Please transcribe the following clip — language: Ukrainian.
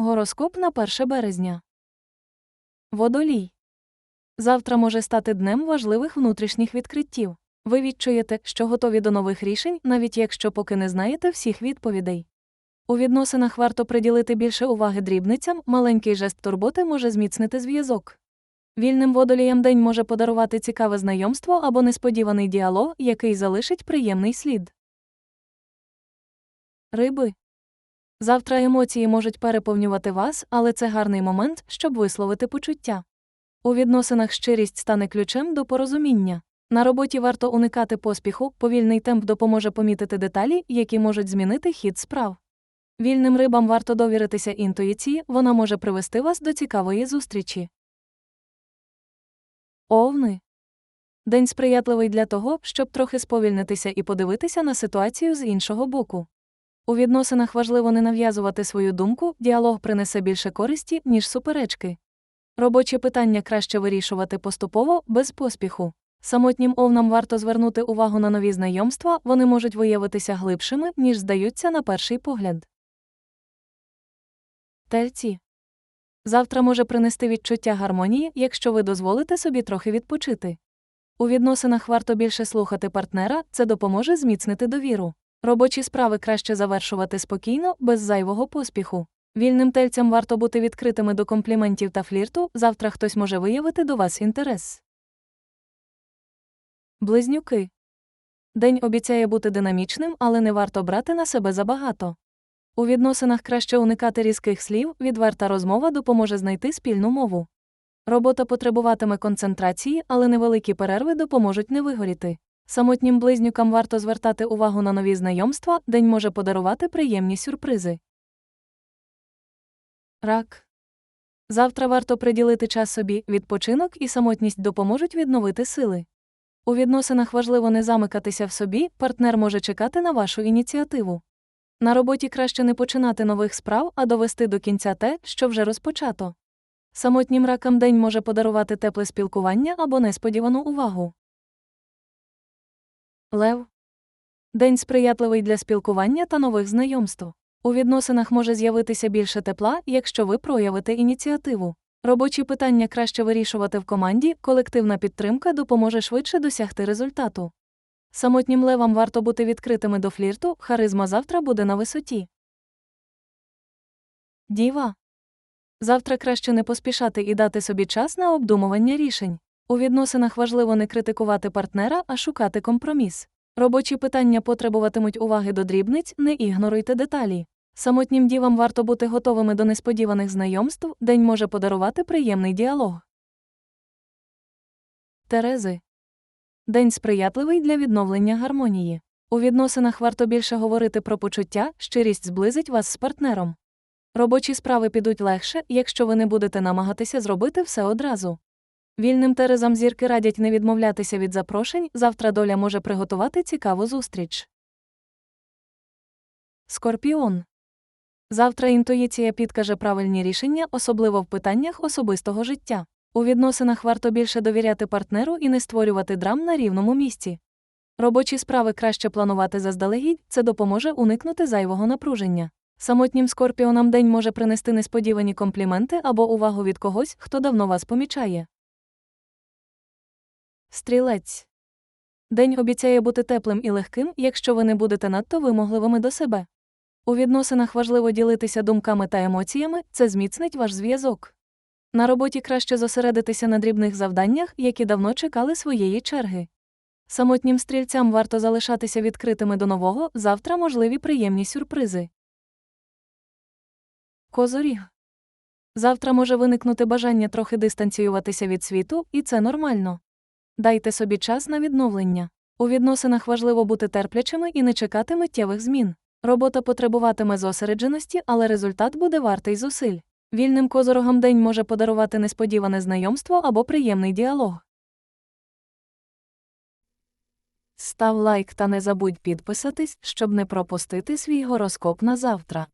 Гороскоп на 1 березня. Водолій. Завтра може стати днем важливих внутрішніх відкриттів. Ви відчуєте, що готові до нових рішень, навіть якщо поки не знаєте всіх відповідей. У відносинах варто приділити більше уваги дрібницям, маленький жест турботи може зміцнити зв'язок. Вільним водоліям день може подарувати цікаве знайомство або несподіваний діалог, який залишить приємний слід. Риби. Завтра емоції можуть переповнювати вас, але це гарний момент, щоб висловити почуття. У відносинах щирість стане ключем до порозуміння. На роботі варто уникати поспіху, повільний темп допоможе помітити деталі, які можуть змінити хід справ. Вільним рибам варто довіритися інтуїції, вона може привести вас до цікавої зустрічі. Овни. День сприятливий для того, щоб трохи сповільнитися і подивитися на ситуацію з іншого боку. У відносинах важливо не нав'язувати свою думку, діалог принесе більше користі, ніж суперечки. Робочі питання краще вирішувати поступово, без поспіху. Самотнім овнам варто звернути увагу на нові знайомства, вони можуть виявитися глибшими, ніж здаються на перший погляд. Тельці. Завтра може принести відчуття гармонії, якщо ви дозволите собі трохи відпочити. У відносинах варто більше слухати партнера, це допоможе зміцнити довіру. Робочі справи краще завершувати спокійно, без зайвого поспіху. Вільним тельцям варто бути відкритими до компліментів та флірту, завтра хтось може виявити до вас інтерес. Близнюки. День обіцяє бути динамічним, але не варто брати на себе забагато. У відносинах краще уникати різких слів, відверта розмова допоможе знайти спільну мову. Робота потребуватиме концентрації, але невеликі перерви допоможуть не вигоріти. Самотнім близнюкам варто звертати увагу на нові знайомства, день може подарувати приємні сюрпризи. Рак. Завтра варто приділити час собі, відпочинок і самотність допоможуть відновити сили. У відносинах важливо не замикатися в собі, партнер може чекати на вашу ініціативу. На роботі краще не починати нових справ, а довести до кінця те, що вже розпочато. Самотнім ракам день може подарувати тепле спілкування або несподівану увагу. Лев. День сприятливий для спілкування та нових знайомств. У відносинах може з'явитися більше тепла, якщо ви проявите ініціативу. Робочі питання краще вирішувати в команді, колективна підтримка допоможе швидше досягти результату. Самотнім левам варто бути відкритими до флірту, харизма завтра буде на висоті. Діва. Завтра краще не поспішати і дати собі час на обдумування рішень. У відносинах важливо не критикувати партнера, а шукати компроміс. Робочі питання потребуватимуть уваги до дрібниць, не ігноруйте деталі. Самотнім дівам варто бути готовими до несподіваних знайомств, день може подарувати приємний діалог. Терези. День сприятливий для відновлення гармонії. У відносинах варто більше говорити про почуття, щирість зблизить вас з партнером. Робочі справи підуть легше, якщо ви не будете намагатися зробити все одразу. Вільним терезам зірки радять не відмовлятися від запрошень, завтра доля може приготувати цікаву зустріч. Скорпіон. Завтра інтуїція підкаже правильні рішення, особливо в питаннях особистого життя. У відносинах варто більше довіряти партнеру і не створювати драм на рівному місці. Робочі справи краще планувати заздалегідь, це допоможе уникнути зайвого напруження. Самотнім скорпіонам день може принести несподівані компліменти або увагу від когось, хто давно вас помічає. Стрілець. День обіцяє бути теплим і легким, якщо ви не будете надто вимогливими до себе. У відносинах важливо ділитися думками та емоціями, це зміцнить ваш зв'язок. На роботі краще зосередитися на дрібних завданнях, які давно чекали своєї черги. Самотнім стрільцям варто залишатися відкритими до нового, завтра можливі приємні сюрпризи. Козоріг. Завтра може виникнути бажання трохи дистанціюватися від світу, і це нормально. Дайте собі час на відновлення. У відносинах важливо бути терплячими і не чекати миттєвих змін. Робота потребуватиме зосередженості, але результат буде вартий зусиль. Вільним козорогам день може подарувати несподіване знайомство або приємний діалог. Став лайк та не забудь підписатись, щоб не пропустити свій гороскоп на завтра.